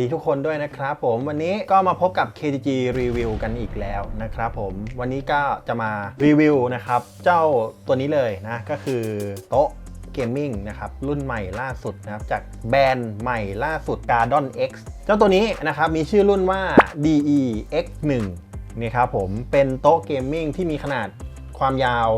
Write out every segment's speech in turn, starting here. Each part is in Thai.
ดีทุกคนด้วยนะครับผมวันนี้ก็มาพบกับ KTG Review กันอีกแล้วนะครับผมวันนี้ก็จะมารีวิวนะครับเจ้าตัวนี้เลยนะก็คือโต๊ะเกมมิ่งนะครับรุ่นใหม่ล่าสุดนะครับจากแบรนด์ใหม่ล่าสุด Gardon X เจ้าตัวนี้นะครับมีชื่อรุ่นว่า DE X1 นี่ครับผมเป็นโต๊ะเกมมิ่งที่มีขนาดความยาว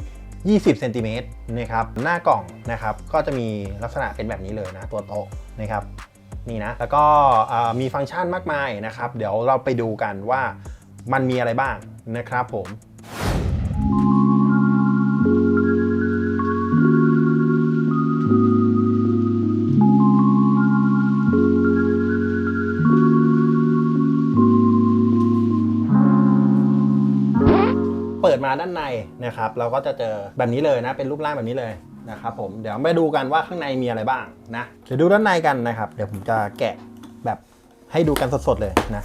120เซนติเมตรนะครับหน้ากล่องนะครับก็จะมีลักษณะเป็นแบบนี้เลยนะ ตัวโต๊ะนะครับ นี่นะ แล้วก็มีฟังก์ชันมากมายนะครับ เดี๋ยวเราไปดูกันว่ามันมีอะไรบ้างนะครับผมเปิดมาด้านในนะครับ เราก็จะเจอแบบนี้เลยนะ เป็นรูปร่างแบบนี้เลย นะครับผมเดี๋ยวมาดูกันว่าข้างในมีอะไรบ้างนะเดี๋ยวดูด้านในกันนะครับ เดี๋ยวผมจะแกะแบบให้ดูกันสดๆเลยนะ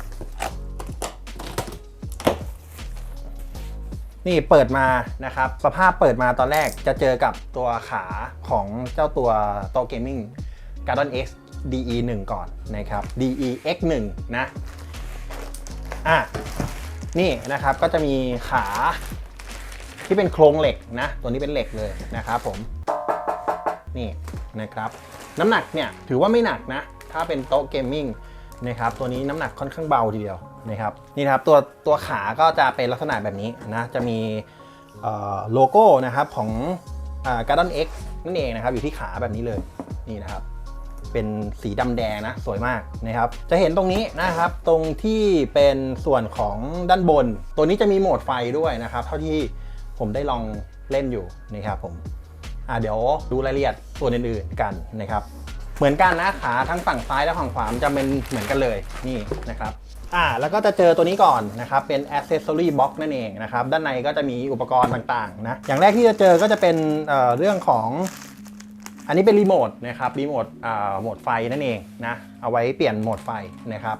นี่เปิดมานะครับ สภาพเปิดมาตอนแรกจะเจอกับตัวขาของเจ้าตัวโตเกมมิ่ง Garden X DE 1ก่อนนะครับ DE X 1นะอะนี่นะครับก็จะมีขาที่เป็นโครงเหล็กนะ ตัวนี้เป็นเหล็กเลยนะครับผม นี่นะครับน้ำหนักเนี่ยถือว่าไม่หนักนะ ถ้าเป็นโต๊ะเกมมิ่งนะครับตัวนี้น้ำหนักค่อนข้างเบาทีเดียวนะครับนี่ครับตัวตัวขาก็จะเป็นลักษณะแบบนี้นะจะมีโลโก้นะครับของอ่า Garden X นั่นเองนะครับอยู่ที่ขาแบบนี้เลยนี่นะครับเป็นสีดำแดงนะสวยมากนะครับจะเห็นตรงนี้นะครับตรงที่เป็นส่วนของด้านบน ตัวนี้จะมีโหมดไฟด้วยนะครับ เท่าที่ผมได้ลองเล่นอยู่นะครับผม อ่าเดี๋ยวดูรายละเอียดส่วนอื่นๆกันนะครับ เหมือนกันนะขาทั้งฝั่งซ้ายและฝั่งขวามจะเป็นเหมือนกันเลยนี่นะครับอ่าแล้วก็จะเจอตัวนี้ก่อนนะครับ เป็น accessory box นั่นเองนะครับ ด้านในก็จะมีอุปกรณ์ต่างๆนะอย่างแรกที่จะเจอก็จะเป็นเเรื่องของอันนี้เป็นรีโมทนะครับรีโมทอ่าโหมดไฟนั่นเองนะเอาไว้เปลี่ยนโหมดไฟนะครับ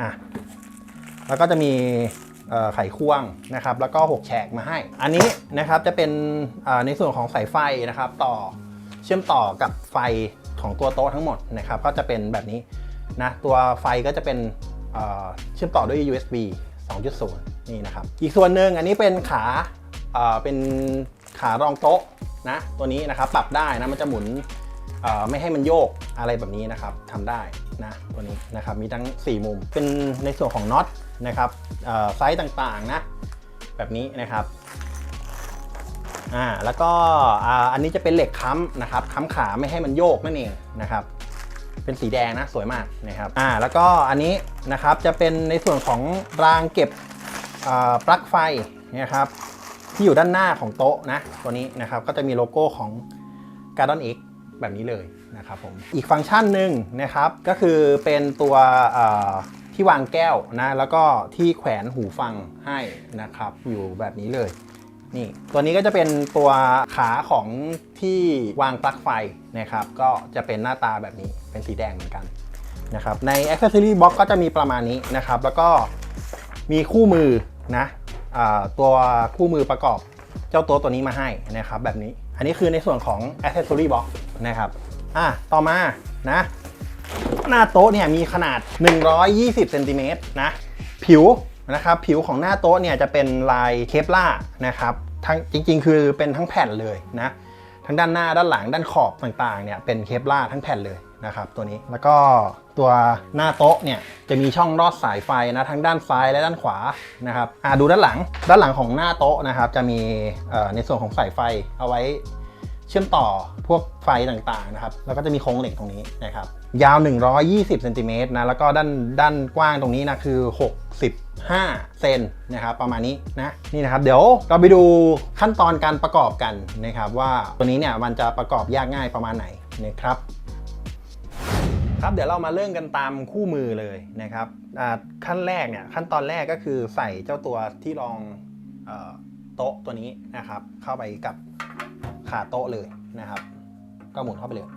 อะแล้วก็จะมี ไขควงนะครับแล้วก็หกแฉกมาให้ อันนี้นะครับจะเป็นในส่วนของสายไฟนะครับต่อเชื่อมต่อกับไฟของตัวโต๊ะทั้งหมดนะครับก็จะเป็นแบบนี้นะตัวไฟก็จะเป็นเชื่อมต่อด้วย USB 2.0 นี่นะครับ อีกส่วนหนึ่งอันนี้เป็นขาเป็นขารองโต๊ะนะตัวนี้นะครับปรับได้นะมันจะหมุนไม่ให้มันโยกอะไรแบบนี้นะครับทำได้นะตัวนี้นะครับมีทั้ง 4 มุม เป็นในส่วนของน็อต นะครับไซส์ต่างๆนะ แบบนี้นะครับอ่าแล้วก็อ่าอันนี้จะเป็นเหล็กค้ำนะครับค้ำขาไม่ให้มันโยกนั่นเองนะครับ เป็นสีแดงนะสวยมากนะครับอ่าแล้วก็อันนี้นะครับจะเป็นในส่วนของรางเก็บปลั๊กไฟนะครับที่อยู่ด้านหน้าของโต๊ะนะตัวนี้นะครับก็จะมีโลโก้ของ Garden X แบบนี้เลยนะครับผมอีกฟังก์ชันหนึ่งนะครับก็คือเป็นตัว ที่วางแก้วนะ แล้วก็ที่แขวนหูฟังให้นะครับ อยู่แบบนี้เลยนี่ตัวนี้ก็จะเป็นตัวขาของที่วางปลั๊กไฟนะครับ ก็จะเป็นหน้าตาแบบนี้เป็นสีแดงเหมือนกันนะครับใน Accessory Box ก็จะมีประมาณนี้นะครับ แล้วก็มีคู่มือนะตัวคู่มือประกอบเจ้าตัวตัวนี้มาให้นะครับ แบบนี้อันนี้คือในส่วนของ accessory box นะครับอะต่อมานะ หน้าโต๊ะเนี่ยมีขนาด 120เซนติเมตรนะ ผิวนะครับผิวของหน้าโต๊ะเนี่ยจะเป็นลายเคปล่านะครับทั้งจริงๆ คือเป็นทั้งแผ่นเลยนะทั้งด้านหน้าด้านหลังด้านขอบต่างๆเนี่ยเป็นเคปล่าทั้งแผ่นเลยนะครับตัวนี้แล้วก็ตัวหน้าโต๊ะเนี่ยจะมีช่องรอดสายไฟนะทั้งด้านซ้ายและด้านขวานะครับอ่าดูด้านหลัง ด้านหลังของหน้าโต๊ะนะครับจะมีในส่วนของสายไฟเอาไว้เชื่อมต่อพวกไฟต่างๆนะครับแล้วก็จะมีโครงเหล็กตรงนี้นะครับ ยาว 120เซนติเมตรนะแล้วก็ด้านด้านกว้างตรงนี้นะคือ 65 เซนนะครับประมาณนี้นะนี่นะครับเดี๋ยวเราไปดูขั้นตอนการประกอบกันนะครับว่าตัวนี้เนี่ยมันจะประกอบยากง่ายประมาณไหนนะครับครับเดี๋ยวเรามาเริ่มกันตามคู่มือเลยนะครับอ่าขั้นแรกเนี่ยขั้นตอนแรกก็คือใส่เจ้าตัวที่รองอโต๊ะตัวนี้นะครับเข้าไปกับขาโต๊ะเลยนะครับ ก็หมุนเข้าไปเลย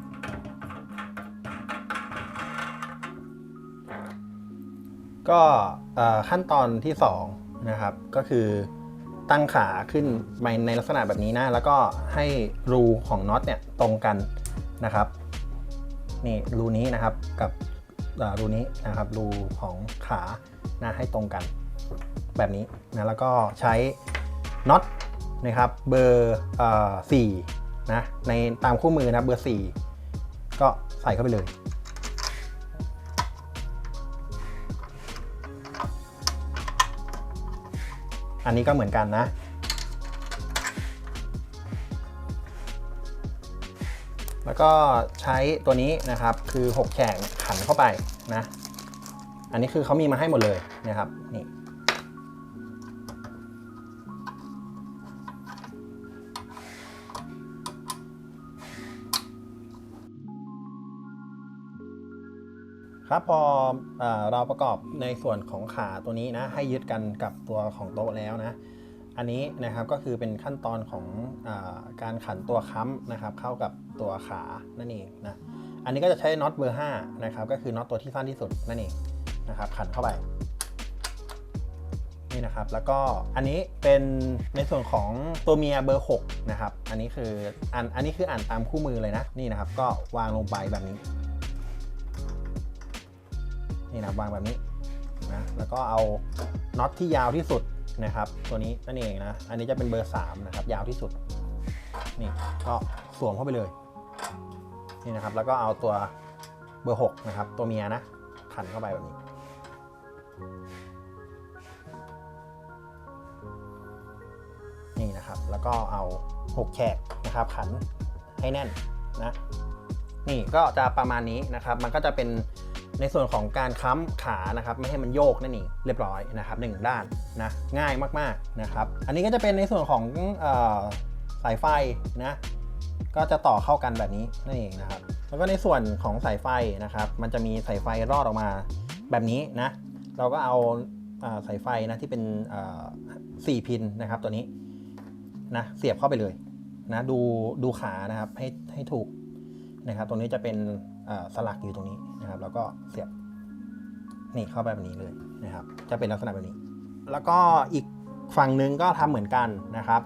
ก็ขั้นตอนที่2นะครับก็คือตั้งขาขึ้นไปในลักษณะแบบนี้นะ แล้วก็ให้รูของน็อตเนี่ยตรงกันนะครับนี่รูนี้นะครับกับรูนี้นะครับรูของขานะให้ตรงกันแบบนี้นะแล้วก็ใช้น็อตนะครับเบอร์สี่นะในตามคู่มือนะเบอร์สี่ก็ใส่เข้าไปเลย อันนี้ก็เหมือนกันนะ แล้วก็ใช้ตัวนี้นะครับคือ 6 แฉกขันเข้าไปนะ อันนี้คือเขามีมาให้หมดเลยนะครับนี่ ครับพอเอเราประกอบในส่วนของขาตัวนี้นะให้ยึดกันกับตัวของโต๊ะแล้วนะ อันนี้นะครับก็คือเป็นขั้นตอนของอการขันตัวค้ำนะครับ เข้ากับตัวขานั่นเองนะอันนี้ก็จะใช้น็อตเบอร์5นะครับก็คือน็อตตัวที่สั้นที่สุดนั่นเองนะครับขันเข้าไปนี่นะครับแล้วก็อันนี้เป็นในส่วนของตัวเมียเบอร์6นะครับอันนี้คืออันอันนี้คืออ่านตามคู่มือเลยนะนี่นะครับก็วางลงไปแบบนี้ นี่นะวางแบบนี้นะแล้วก็เอาน็อตที่ยาวที่สุดนะครับตัวนี้นั่นเองนะอันนี้จะเป็นเบอร์3นะครับยาวที่สุดนี่ก็สวมเข้าไปเลยนี่นะครับแล้วก็เอาตัวเบอร์6นะครับตัวเมียนะขันเข้าไปแบบนี้นี่นะครับแล้วก็เอา 6 แฉกนะครับขันให้แน่นนะนี่ก็จะประมาณนี้นะครับ มันก็จะเป็น ในส่วนของการค้ำขานะครับไม่ให้มันโยกนั่นเองเรียบร้อยนะครับหนึ่งด้านนะง่ายมากๆนะครับอันนี้ก็จะเป็นในส่วนของออสายไฟนะก็จะต่อเข้ากันแบบนี้นั่นเองนะครับแล้วก็ในส่วนของสายไฟนะครับมันจะมีสายไฟรอดออกมาแบบนี้นะเราก็เอาอสายไฟนะที่เป็นสี่พินนะครับตัวนี้นะเสียบเข้าไปเลยนะดูดูขานะครับให้ให้ถูกนะครับตรงนี้จะเป็น สลักอยู่ตรงนี้นะครับ แล้วก็เสียบนี่เข้าไปแบบนี้เลยนะครับ จะเป็นลักษณะแบบนี้ แล้วก็อีกฝั่งหนึ่งก็ทำเหมือนกันนะครับ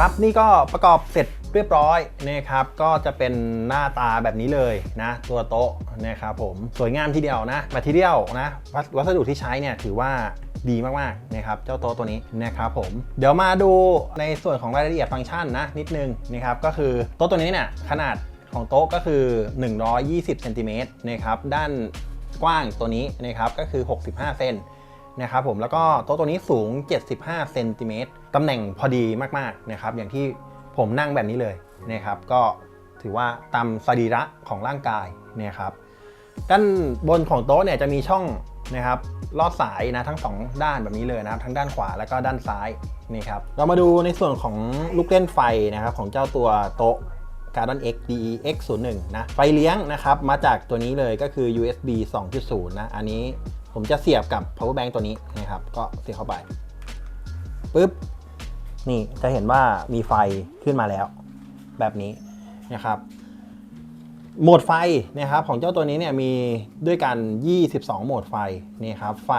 ครับนี่ก็ประกอบเสร็จเรียบร้อยนะครับก็จะเป็นหน้าตาแบบนี้เลยนะตัวโต๊ะนะครับผมสวยงามทีเดียวนะมาทีเดียวนะวัสดุที่ใช้เนี่ยถือว่าดีมากๆนะครับเจ้าโต๊ะตัวนี้นะครับผมเดี๋ยวมาดูในส่วนของรายละเอียดฟังก์ชันนะนิดนึงนะครับก็คือโต๊ะตัวนี้เนี่ยขนาดของโต๊ะก็คือ 120เซนติเมตรนะครับด้านกว้างตัวนี้นะครับก็คือ 65เซนนะครับผมแล้วก็โต๊ะตัวนี้สูง 75เซนติเมตร ตำแหน่งพอดีมากๆนะครับ อย่างที่ผมนั่งแบบนี้เลยนะครับก็ถือว่าตามสรีระของร่างกายนะครับด้านบนของโต๊ะเนี่ยจะมีช่องนะครับลอดสายนะทั้งสองด้านแบบนี้เลยนะครับ ทั้งด้านขวาแล้วก็ด้านซ้ายนี่ครับเรามาดูในส่วนของลูกเล่นไฟนะครับของเจ้าตัวโต๊ะ Garden X DE X 0 1นะไฟเลี้ยงนะครับมาจากตัวนี้เลยก็คือ USB 2.0 นะ อันนี้ผมจะเสียบกับ power bank ตัวนี้นะครับ ก็เสียบเข้าไปปุ๊บ นี่จะเห็นว่ามีไฟขึ้นมาแล้ว แบบนี้นะครับโหมดไฟนะครับของเจ้าตัวนี้เนี่ยมีด้วยกัน 22 โหมดไฟนี่ครับไฟ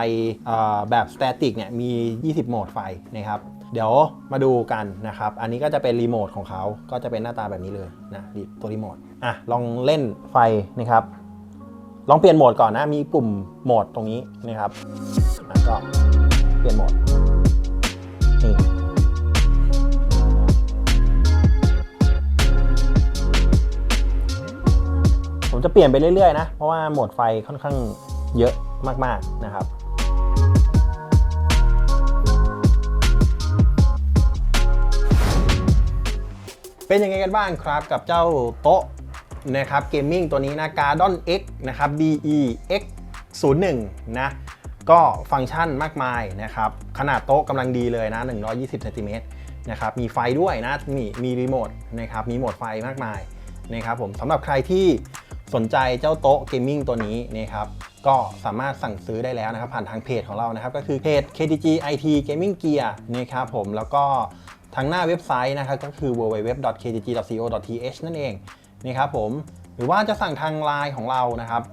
แบบ static เนี่ยมี 20 โหมดไฟนะครับเดี๋ยวมาดูกันนะครับ อันนี้ก็จะเป็นรีโมทของเขาก็จะเป็นหน้าตาแบบนี้เลยนะตัวรีโมทอะลองเล่นไฟนะครับ ลองเปลี่ยนโหมดก่อนนะ มีปุ่มโหมดตรงนี้นะครับก็เปลี่ยนโหมด จะเปลี่ยนไปเรื่อยๆนะ เพราะว่าโหมดไฟค่อนข้างเยอะมากๆนะครับเป็นยังไงกันบ้างครับกับเจ้าโต๊ะนะครับเกมมิ่งตัวนี้นะ Gardon X นะครับ DE X 0 1นะก็ฟังก์ชันมากมายนะครับขนาดโต๊ะกำลังดีเลยนะ 120เซนติเมตรนะครับมีไฟด้วยนะมีมีรีโมทนะครับมีโหมดไฟมากมายนะครับผมสำหรับใครที่ สนใจเจ้าโต๊ะเกมมิ่งตัวนี้นะครับก็สามารถสั่งซื้อได้แล้วนะครับ ผ่านทางเพจของเรานะครับ ก็คือเพจ KTG IT Gaming Gear นะครับผมแล้วก็ทางหน้าเว็บไซต์นะครับก็คือ www.ktg.co.th นั่นเองนะครับผมหรือว่าจะสั่งทางไลน์ของเรานะครับ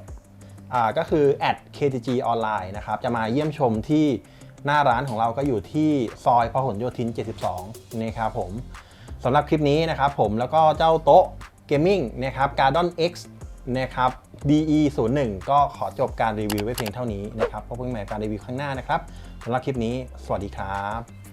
ก็คือ @ktg ออนไลน์นะครับจะมาเยี่ยมชมที่หน้าร้านของเราก็อยู่ที่ซอยพหลโยธิน 72 นะครับผมสำหรับคลิปนี้นะครับผมแล้วก็เจ้าโต๊ะเกมมิ่งนะครับ Gardon X นะครับ DE 0 1 ก็ขอจบการรีวิวไว้เพียงเท่านี้นะครับพบกันใหม่การรีวิวข้างหน้านะครับสำหรับคลิปนี้ สวัสดีครับ